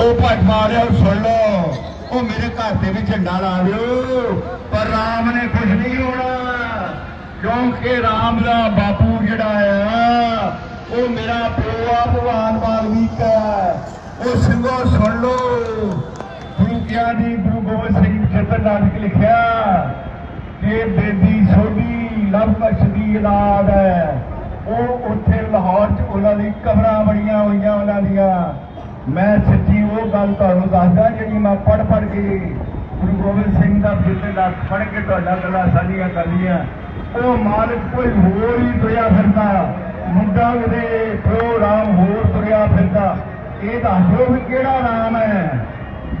ਉਹ ਭੱਟ ਮਾਰਿਓ ਸੁਣ ਲਓ। ਉਹ ਮੇਰੇ ਘਰ ਤੇ ਵੀ ਝੰਡਾ ਲਾ ਦਿਓ। ਪਰ ਰਾਮ ਨੇ ਕੁਝ ਨਹੀਂ ਹੋਣਾ। ਕਿਉਂਕਿ ਰਾਮ ਦਾ ਬਾਪੂ ਜਿਹੜਾ ਆ, ਉਹ ਮੇਰਾ ਪਿਓ ਆ ਭਗਵਾਨ ਵਾਲਮੀਕ ਹੈ। ਉਹ ਸਿੰਘੋ, ਸੁਣ ਲਓ। ਗੁਰੂ ਕਿਆ ਗੁਰੂ ਗੋਬਿੰਦ ਸਿੰਘ ਚੇਤਨ ਨਾਟਕ ਲਿਖਿਆ, ਕਿ ਬੇਦੀ ਸੋਢੀ ਲਵ ਕੁਸ਼ ਦੀ ਔਲਾਦ ਹੈ। ਉਹ ਉੱਥੇ ਲਾਹੌਰ 'ਚ ਉਹਨਾਂ ਦੀ ਕਬਰਾਂ ਬਣੀਆਂ ਹੋਈਆਂ, ਉਹਨਾਂ ਦੀਆਂ। ਮੈਂ ਸੱਚੀ ਉਹ ਗੱਲ ਤੁਹਾਨੂੰ ਦੱਸਦਾ ਜਿਹੜੀ ਮੈਂ ਪੜ ਪੜ ਕੇ ਗੁਰੂ ਗੋਬਿੰਦ ਸਿੰਘ ਦਾ ਫਿਰਦੇ ਦਾ ਪੜ ਕੇ ਤੁਹਾਡਾ ਗੱਲਾਂ ਸਾਂਝੀਆਂ ਕਰ ਉਹ ਮਾਲਕ ਕੋਈ ਹੋਰ ਹੀ ਤੁਰਿਆ ਫਿਰਦਾ, ਮੁੰਡਾ ਉਹਦੇ ਪਿਓ ਰਾਮ ਹੋਰ ਤੁਰਿਆ ਫਿਰਦਾ। ਇਹ ਦੱਸੋ ਵੀ ਕਿਹੜਾ ਰਾਮ ਹੈ?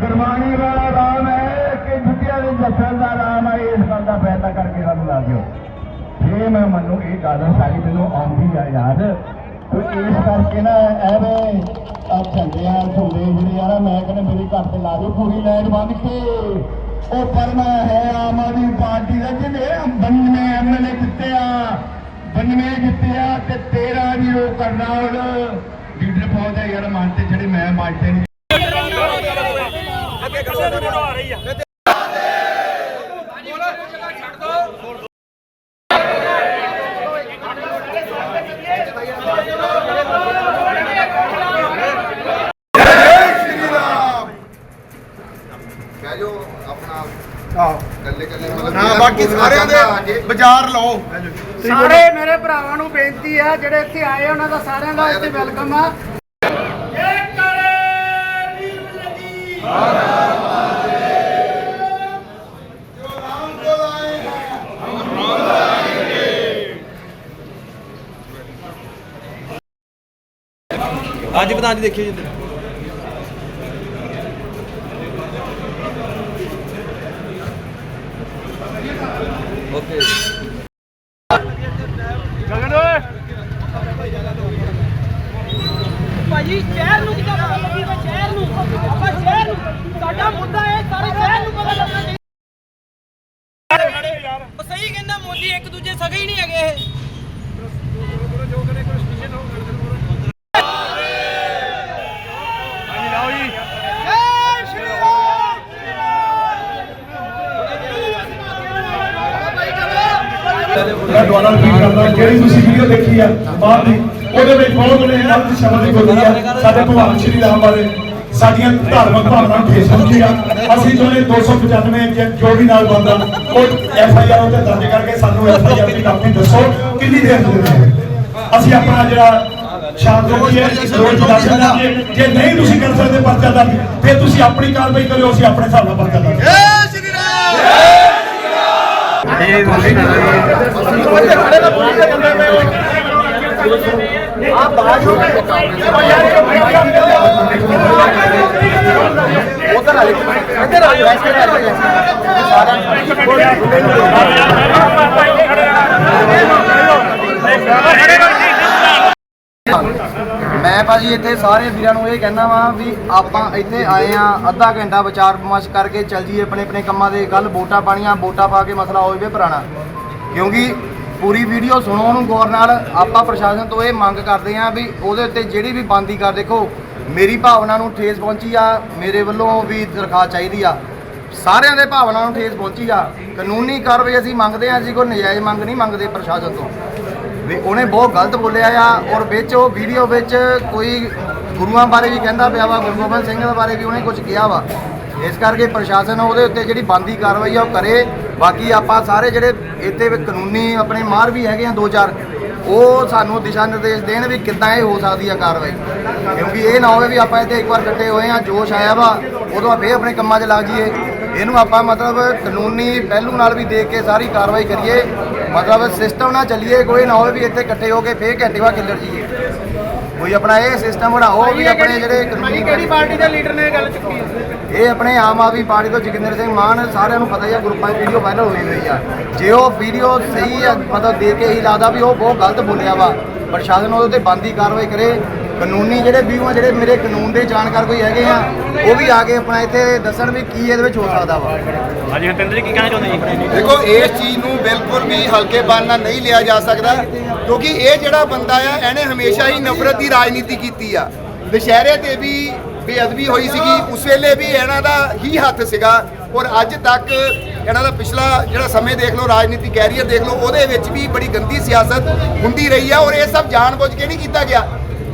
ਗੁਰਬਾਣੀ ਵਾਲਾ ਰਾਮ ਹੈ ਕਿ ਜੁੱਤੀਆਂ ਦੇ ਜੱਥਨ ਦਾ ਰਾਮ ਹੈ? ਇਸ ਗੱਲ ਦਾ ਫੈਸਲਾ ਕਰਕੇ ਸਾਨੂੰ ਦੱਸ ਦਿਓ। ਜੇ ਮੈਂ ਮੰਨੂ, ਇਹ ਗੱਲ ਸਾਰੀ ਮੈਨੂੰ ਆਉਂਦੀ ਆ ਯਾਦ ਤੇ ਇਸ ਕਰਕੇ ਨਾ ਐਵੇਂ ਆ ਝੰਡਿਆਂ ਝੁੰਡੇ ਜਿਹੜੇ ਆ ਨਾ, ਮੈਂ ਕਹਿੰਦਾ ਮੇਰੇ ਘਰ ਤੇ ਲਾ ਦਿਓ ਪੂਰੀ ਲਾਈਨ ਬੰਨ ਕੇ। ਉਹ ਪਰ ਹੈ ਆਮ ਆਦਮੀ ਪਾਰਟੀ ਦਾ ਜਿਹਨੇ 92 ਐਮਐਲਏ ਜਿੱਤੇ ਆ 92 ਜਿੱਤੇ ਆ ਤੇ 13 ਦੀ ਉਹ ਕਰਨਾ ਹੁਣ। ਲੀਡਰ ਪਹੁੰਚਦਾ ਯਾਰ, ਮਨ ਤੇ ਜਿਹੜੇ ਮੈਂ ਮਾਰਤੇ ਨਹੀਂ ਅੱਗੇ ਕੱਢੋ ਤੇ ਆ ਰਹੀ ਆ। ਕਹਿ ਜੋ ਆਪਣਾ ਕੱਲੇ ਕੱਲੇ ਮਤਲਬ ਹਾਂ ਬਾਕੀ ਸਾਰਿਆਂ ਦੇ ਬਾਜ਼ਾਰ ਲਾਓ। ਸਾਰੇ ਮੇਰੇ ਭਰਾਵਾਂ ਨੂੰ ਬੇਨਤੀ ਹੈ ਜਿਹੜੇ ਇੱਥੇ ਆਏ ਆ, ਉਹਨਾਂ ਦਾ ਸਾਰਿਆਂ ਦਾ ਇੱਥੇ ਵੈਲਕਮ ਆ। ਅੱਜ ਪ੍ਰਧਾਨ ਜੀ ਦੇਖਿਓ ਜੀ ਓਕੇ ਭਾਜੀ, ਸ਼ਹਿਰ ਨੂੰ ਕਿੱਦਾਂ ਪਤਾ ਲੱਗੇਗਾ ਸ਼ਹਿਰ ਨੂੰ, ਆਪਾਂ ਸ਼ਹਿਰ ਨੂੰ। ਸਾਡਾ ਮੁੱਦਾ ਹੈ ਸਾਰੇ ਸ਼ਹਿਰ ਨੂੰ ਪਤਾ ਲੱਗਣਾ ਚਾਹੀਦਾ ਉਹ ਸਹੀ ਕਹਿੰਦਾ ਮੋਦੀ, ਇੱਕ ਦੂਜੇ ਸਗੇ ਹੀ ਨਹੀਂ ਹੈਗੇ ਇਹ ਜੈ ਸ਼੍ਰੀ ਰਾਮ ਮੈਂ ਦੁਆਰਾ ਰਿਪੀਟ ਕਰਦਾ ਜਿਹੜੀ ਤੁਸੀਂ ਵੀਡੀਓ ਦੇਖੀ ਆ ਬਾਅਦ ਦੀ ਉਹਦੇ ਵਿੱਚ ਬਹੁਤ ਨੇ ਗਲਤ ਸ਼ਬਦ ਹੀ ਬੋਲੀ ਆ ਸਾਡੇ ਭਗਵਾਨ ਸ਼੍ਰੀ ਰਾਮ ਬਾਰੇ ਸਾਡੀਆਂ ਧਾਰਮਿਕ ਭਾਵਨਾਵਾਂ ਠੇਸ ਪਹੁੰਚੀ ਆ। ਅਸੀਂ ਚਾਹੁੰਦੇ 295 ਜੇ ਜੋ ਵੀ ਨਾਲ ਬੰਦਾ ਉਹ ਐਫ ਆਈ ਆਰ ਉੱਤੇ ਦਰਜ ਕਰਕੇ ਸਾਨੂੰ ਐਫ ਆਈ ਆਰ ਦੀ ਕਾਪੀ ਦੱਸੋ ਕਿੰਨੀ ਦੇਰ ਦੇ ਦਿੰਦੇ ਅਸੀਂ ਆਪਣਾ ਜਿਹੜਾ ਸ਼ਾਂਤ ਰੋਜ਼ ਜੇ ਨਹੀਂ ਤੁਸੀਂ ਕਰ ਸਕਦੇ ਪਰਚਾ ਦਰਜ ਫਿਰ ਤੁਸੀਂ ਆਪਣੀ ਕਾਰਵਾਈ ਕਰਿਓ ਅਸੀਂ ਆਪਣੇ ਹਿਸਾਬ ਨਾਲ ਪਰਚਾ ਦਰਜ ਮੈਂ ਭਾਜੀ ਇੱਥੇ ਸਾਰੇ ਵੀਰਾਂ ਨੂੰ ਇਹ ਕਹਿਣਾ ਵਾਂ ਵੀ ਆਪਾਂ ਇੱਥੇ ਆਏ ਆ, ਅੱਧਾ ਘੰਟਾ ਵਿਚਾਰ ਵਿਮਰਸ਼ ਕਰਕੇ ਚੱਲ ਜੀਏ ਆਪਣੇ ਆਪਣੇ ਕੰਮਾਂ ਦੇ, ਗੱਲ ਵੋਟਾਂ ਪਾਣੀਆਂ ਵੋਟਾਂ ਪਾ ਕੇ ਮਸਲਾ ਹੋ ਜਾਵੇ ਪੁਰਾਣਾ। ਕਿਉਂਕਿ ਪੂਰੀ ਵੀਡੀਓ ਸੁਣੋ ਉਹਨੂੰ ਗੌਰ ਨਾਲ। ਆਪਾਂ ਪ੍ਰਸ਼ਾਸਨ ਤੋਂ ਇਹ ਮੰਗ ਕਰਦੇ ਆ ਵੀ ਉਹਦੇ ਉੱਤੇ ਜਿਹੜੀ ਵੀ ਬੰਦੀ ਕਰ ਦੇਖੋ, ਮੇਰੀ ਭਾਵਨਾ ਨੂੰ ਠੇਸ ਪਹੁੰਚੀ ਆ, ਮੇਰੇ ਵੱਲੋਂ ਵੀ ਦਰਖਾਸਤ ਚਾਹੀਦੀ ਆ। ਸਾਰਿਆਂ ਦੇ ਭਾਵਨਾ ਨੂੰ ਠੇਸ ਪਹੁੰਚੀ ਆ। ਕਾਨੂੰਨੀ ਕਾਰਵਾਈ ਅਸੀਂ ਮੰਗਦੇ ਆ ਅਸੀਂ ਕੋਈ ਨਜਾਇਜ਼ ਮੰਗ ਨਹੀਂ ਮੰਗਦੇ ਪ੍ਰਸ਼ਾਸਨ ਤੋਂ। ਵੀ ਉਹਨੇ ਬਹੁਤ ਗਲਤ ਬੋਲਿਆ ਆ ਔਰ ਵਿੱਚ ਉਹ ਵੀਡੀਓ ਵਿੱਚ ਕੋਈ ਗੁਰੂਆਂ ਬਾਰੇ ਵੀ ਕਹਿੰਦਾ ਪਿਆ ਵਾ ਗੁਰੂ ਗੋਬਿੰਦ ਸਿੰਘ ਦੇ ਬਾਰੇ ਵੀ ਉਹਨੇ ਕੁਝ ਕਿਹਾ ਵਾ। ਇਸ ਕਰਕੇ ਪ੍ਰਸ਼ਾਸਨ ਉਹਦੇ ਉੱਤੇ ਜਿਹੜੀ ਬੰਦੀ ਕਾਰਵਾਈ ਆ ਉਹ ਕਰੇ। ਬਾਕੀ ਆਪਾਂ ਸਾਰੇ ਜਿਹੜੇ ਇੱਥੇ ਵੀ ਕਾਨੂੰਨੀ ਆਪਣੇ ਮਾਰ ਵੀ ਹੈਗੇ ਆ ਦੋ ਚਾਰ, ਉਹ ਸਾਨੂੰ ਦਿਸ਼ਾ ਨਿਰਦੇਸ਼ ਦੇਣ ਵੀ ਕਿੱਦਾਂ ਇਹ ਹੋ ਸਕਦੀ ਆ ਕਾਰਵਾਈ। ਕਿਉਂਕਿ ਇਹ ਨਾ ਹੋਵੇ ਵੀ ਆਪਾਂ ਇੱਥੇ ਇੱਕ ਵਾਰ ਇਕੱਠੇ ਹੋਏ ਆ, ਜੋਸ਼ ਆਇਆ ਵਾ, ਉਦੋਂ ਫੇਰ ਆਪਣੇ ਕੰਮਾਂ 'ਚ ਲੱਗ ਜਾਈਏ। ਇਹਨੂੰ ਆਪਾਂ ਮਤਲਬ ਕਾਨੂੰਨੀ ਪਹਿਲੂ ਨਾਲ ਵੀ ਦੇਖ ਕੇ ਸਾਰੀ ਕਾਰਵਾਈ ਕਰੀਏ। ਮਤਲਬ ਸਿਸਟਮ ਨਾਲ ਚੱਲੀਏ, ਕੋਈ ਨਾ ਹੋਵੇ ਵੀ ਇੱਥੇ ਇਕੱਠੇ ਹੋ ਕੇ ਫੇਰ ਘੰਟੇ ਬਾਅਦ ਖਿੱਲਰ ਜਾਈਏ। ਕੋਈ ਆਪਣਾ ਇਹ ਸਿਸਟਮ ਬਣਾਓ ਵੀ ਆਪਣੇ ਜਿਹੜੇ ਭਾਜੀ ਕਿਹੜੀ ਪਾਰਟੀ ਦੇ ਲੀਡਰ ਨੇ ਇਹ ਗੱਲ ਚੁੱਕੀ ਹੈ? ਇਹ ਆਪਣੇ ਆਮ ਆਦਮੀ ਪਾਰਟੀ ਤੋਂ ਜੋਗਿੰਦਰ ਸਿੰਘ ਮਾਨ ਸਾਰਿਆਂ ਨੂੰ ਪਤਾ ਹੀ ਆ ਗਰੁੱਪਾਂ 'ਚ ਵੀਡੀਓ ਵਾਇਰਲ ਹੋਈ ਹੋਈ ਆ। ਜੇ ਉਹ ਵੀਡੀਓ ਸਹੀ ਆ ਮਤਲਬ ਦੇਖ ਕੇ ਹੀ ਲੱਗਦਾ ਵੀ ਉਹ ਬਹੁਤ ਗਲਤ ਬੋਲਿਆ ਵਾ। ਪ੍ਰਸ਼ਾਸਨ ਉਹਦੇ ਤੇ ਬੰਦੀ ਕਾਰਵਾਈ ਕਰੇ। ਕਾਨੂੰਨੀ ਜਿਹੜੇ ਵਿਊ ਆ ਜਿਹੜੇ ਮੇਰੇ ਕਾਨੂੰਨ ਦੇ ਜਾਣਕਾਰ ਕੋਈ ਹੈਗੇ ਆ ਉਹ ਵੀ ਆ ਕੇ ਆਪਣਾ ਇੱਥੇ ਦੱਸਣ ਵੀ ਕੀ ਇਹਦੇ ਵਿੱਚ ਹੋ ਸਕਦਾ ਵਾ। ਹਾਂਜੀ ਹਰਪਿੰਦਰ ਜੀ ਕੀ ਕਹਿਣਾ ਚਾਹੁੰਦੇ ਜੀ? ਦੇਖੋ ਇਸ ਚੀਜ਼ ਨੂੰ ਬਿਲਕੁਲ ਵੀ ਹਲਕੇ ਨਾਲ ਨਹੀਂ ਲਿਆ ਜਾ ਸਕਦਾ। ਕਿਉਂਕਿ ਇਹ ਜਿਹੜਾ ਬੰਦਾ ਆ, ਇਹਨੇ ਹਮੇਸ਼ਾ ਹੀ ਨਫ਼ਰਤ ਦੀ ਰਾਜਨੀਤੀ ਕੀਤੀ ਆ। ਦੁਸ਼ਹਿਰੇ ਤੇ ਵੀ ਬੇਅਦਬੀ ਹੋਈ ਸੀਗੀ, ਉਸ ਵੇਲੇ ਵੀ ਇਹਨਾਂ ਦਾ ਹੀ ਹੱਥ ਸੀਗਾ। ਔਰ ਅੱਜ ਤੱਕ ਇਹਨਾਂ ਦਾ ਪਿਛਲਾ ਜਿਹੜਾ ਸਮੇਂ ਦੇਖ ਲਓ, ਰਾਜਨੀਤੀ ਕੈਰੀਅਰ ਦੇਖ ਲਓ, ਉਹਦੇ ਵਿੱਚ ਵੀ ਬੜੀ ਗੰਦੀ ਸਿਆਸਤ ਹੁੰਦੀ ਰਹੀ ਆ ਔਰ ਇਹ ਸਭ ਜਾਣਬੁੱਝ ਕੇ ਨਹੀਂ ਕੀਤਾ ਗਿਆ।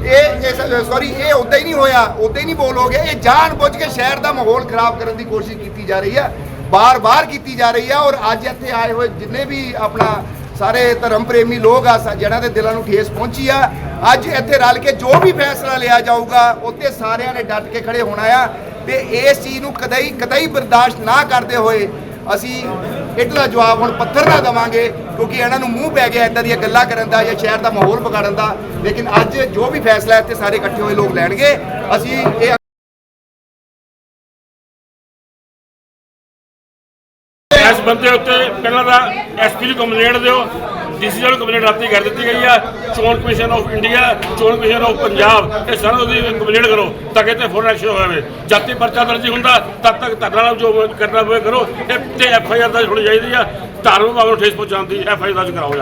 ਇਹ ਸੌਰੀ ਇਹ ਉਦਾਂ ਹੀ ਨਹੀਂ ਹੋਇਆ ਉਦਾਂ ਹੀ ਨਹੀਂ ਬੋਲ ਹੋ ਗਿਆ ਇਹ ਜਾਣਬੁੱਝ ਕੇ ਸ਼ਹਿਰ ਦਾ ਮਾਹੌਲ ਖਰਾਬ ਕਰਨ ਦੀ ਕੋਸ਼ਿਸ਼ ਕੀਤੀ ਜਾ ਰਹੀ ਆ। ਬਾਰ-ਬਾਰ ਕੀਤੀ ਜਾ ਰਹੀ ਆ ਔਰ ਅੱਜ ਇੱਥੇ ਆਏ ਹੋਏ ਜਿੰਨੇ ਵੀ ਆਪਣਾ ਸਾਰੇ ਧਰਮ ਪ੍ਰੇਮੀ ਲੋਕ ਆ, ਸ- ਜਿਹਨਾਂ ਦੇ ਦਿਲਾਂ ਨੂੰ ਠੇਸ ਪਹੁੰਚੀ ਆ। ਅੱਜ ਇੱਥੇ ਰਲ ਕੇ ਜੋ ਵੀ ਫੈਸਲਾ ਲਿਆ ਜਾਊਗਾ ਉੱਤੇ ਸਾਰਿਆਂ ਨੇ ਡਟ ਕੇ ਖੜੇ ਹੋਣਾ ਆ ਤੇ ਇਸ ਚੀਜ਼ ਨੂੰ ਕਦਈ ਕਦਈ ਬਰਦਾਸ਼ਤ ਨਾ ਕਰਦੇ ਹੋਏ ਅਸੀਂ ਇਟਲਾ ਜਵਾਬ ਹੁਣ ਪੱਥਰ ਨਾ ਦਵਾਂਗੇ, ਕਿਉਂਕਿ ਇਹਨਾਂ ਨੂੰ ਮੂੰਹ ਪੈ ਗਿਆ ਇਦਾਂ ਦੀਆਂ ਗੱਲਾਂ ਕਰਨ ਦਾ ਜਾਂ ਸ਼ਹਿਰ ਦਾ ਮਾਹੌਲ ਵਿਗਾੜਨ ਦਾ। ਲੇਕਿਨ ਅੱਜ ਜੋ ਵੀ ਫੈਸਲਾ ਇੱਥੇ ਸਾਰੇ ਇਕੱਠੇ ਹੋਏ ਲੋਕ ਲੈਣਗੇ, ਅਸੀਂ ਇਹ ਇਸ ਬੰਦੇ ਉੱਤੇ ਪਹਿਲਾਂ ਤਾਂ ਐਸਪੀ ਨੂੰ ਕੰਪਲੇਂਟ ਦਿਓ। ਡੀਸੀ ਨੂੰ ਕੰਪਲੇਂਟ ਰਾਤੀ ਕਰ ਦਿੱਤੀ ਗਈ ਆ। ਚੋਣ ਕਮਿਸ਼ਨ ਆਫ ਇੰਡੀਆ ਚੋਣ ਕਮਿਸ਼ਨ ਆਫ ਪੰਜਾਬ, ਇਹ ਸਾਰਾ ਉਹਦੀ ਕੰਪਲੇਂਟ ਕਰੋ ਤਾਂ ਕਿ ਤੇ ਫੋਰ ਐਕਸ਼ਨ ਹੋਵੇ। ਜਦ ਤੱਕ ਪਰਚਾ ਦਰਜ ਹੁੰਦਾ, ਤਦ ਤੱਕ ਧਰਨਾ ਨਾਲ ਜੋ ਕਰਨਾ ਹੋਵੇ ਕਰੋ। ਇਹ ਤੇ ਐਫ ਆਈ ਆਰ ਦਰਜ ਹੋਣੀ ਚਾਹੀਦੀ ਆ। ਧਾਰਮਿਕ ਭਾਵਨਾ ਨੂੰ ਠੇਸ ਪਹੁੰਚਾਉਣ ਦੀ ਐਫ ਆਈ ਆਰ ਦਰਜ ਕਰਾਓ।